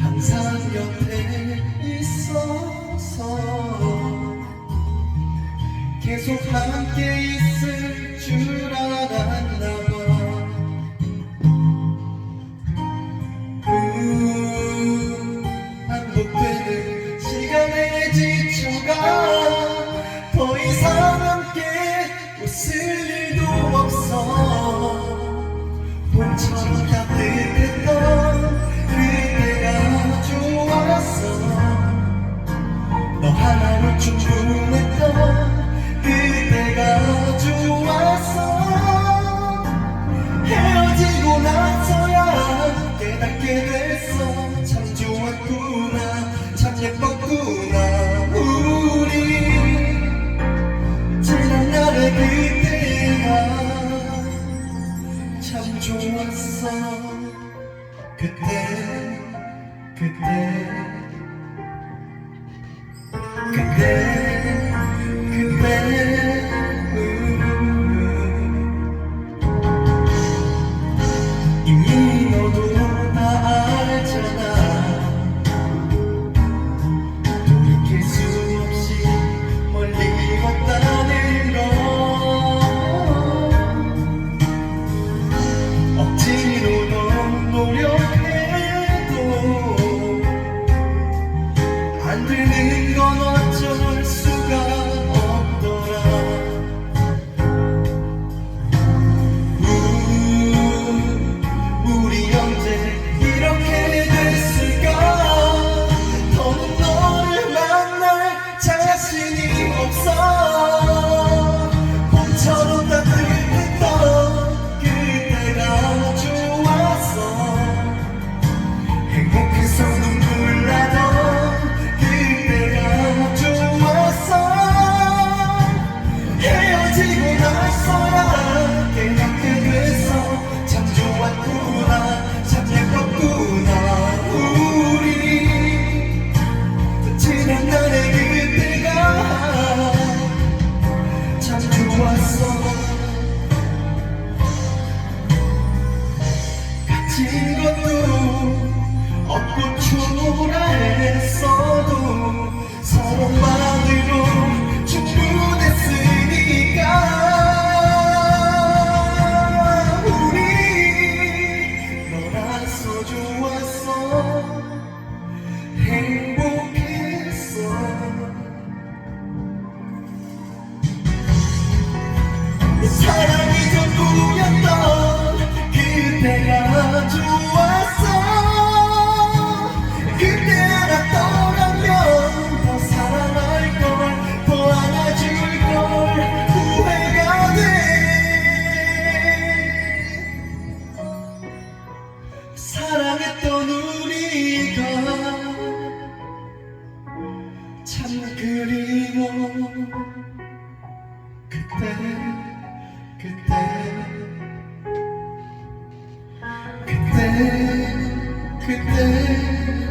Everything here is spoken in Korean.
항상 옆에 있어서 계속 함께 있을 줄 알았나 봐. 음, 반복되는 시간에 지쳐가 더 이상 참 좋았어. 그때 그때 believe. I saw 사랑이 전부였던 그때가 좋았어. 그때 알았더라면 더 사랑할 걸 더 안아줄 걸. 후회가 돼. 사랑했던 우리가 참 그리워. every day.